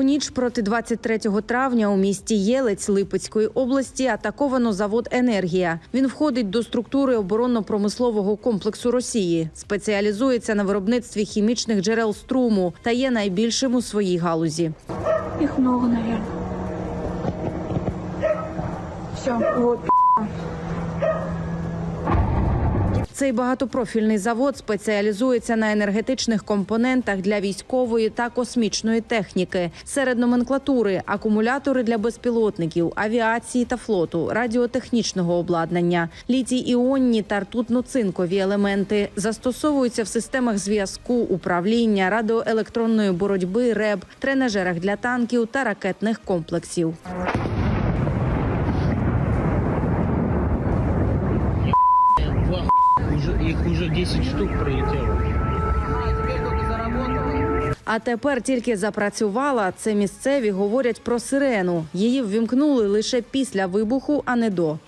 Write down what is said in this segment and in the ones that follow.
У ніч проти 23 травня у місті Єлець Липецької області атаковано завод Енергія. Він входить до структури оборонно-промислового комплексу Росії, спеціалізується на виробництві хімічних джерел струму та є найбільшим у своїй галузі. Их много, наверное. Все, вот. Цей багатопрофільний завод спеціалізується на енергетичних компонентах для військової та космічної техніки. Серед номенклатури акумулятори для безпілотників, авіації та флоту, радіотехнічного обладнання, літій-іонні та ртутно-цинкові елементи застосовуються в системах зв'язку, управління, радіоелектронної боротьби, РЕБ, тренажерах для танків та ракетних комплексів. Уже, их 10 штук прилетело. А тепер тільки запрацювала. Це місцеві говорять про сирену. Її ввімкнули лише після вибуху, а не до.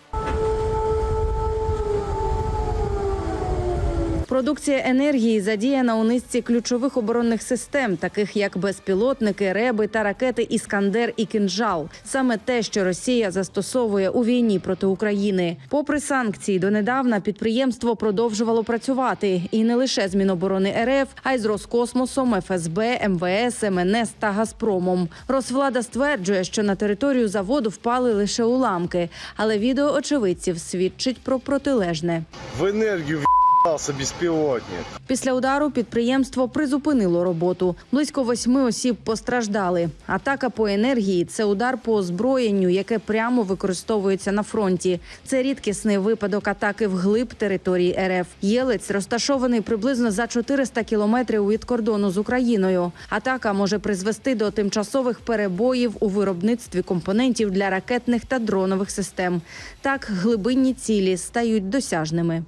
Продукція енергії задіяна у низці ключових оборонних систем, таких як безпілотники, реби та ракети Іскандер і Кінжал. Саме те, що Росія застосовує у війні проти України. Попри санкції, донедавна підприємство продовжувало працювати і не лише з Міноборони РФ, а й з Роскосмосом, ФСБ, МВС, МНС та Газпромом. Росвлада стверджує, що на територію заводу впали лише уламки, але відео очевидців свідчить про протилежне. В енергію в'їбався безпілотник. Після удару підприємство призупинило роботу. Близько восьми осіб постраждали. Атака по енергії це удар по озброєнню, яке прямо використовується на фронті. Це рідкісний випадок атаки вглиб території РФ. Єлець розташований приблизно за 400 кілометрів від кордону з Україною. Атака може призвести до тимчасових перебоїв у виробництві компонентів для ракетних та дронових систем. Так глибинні цілі стають досяжними.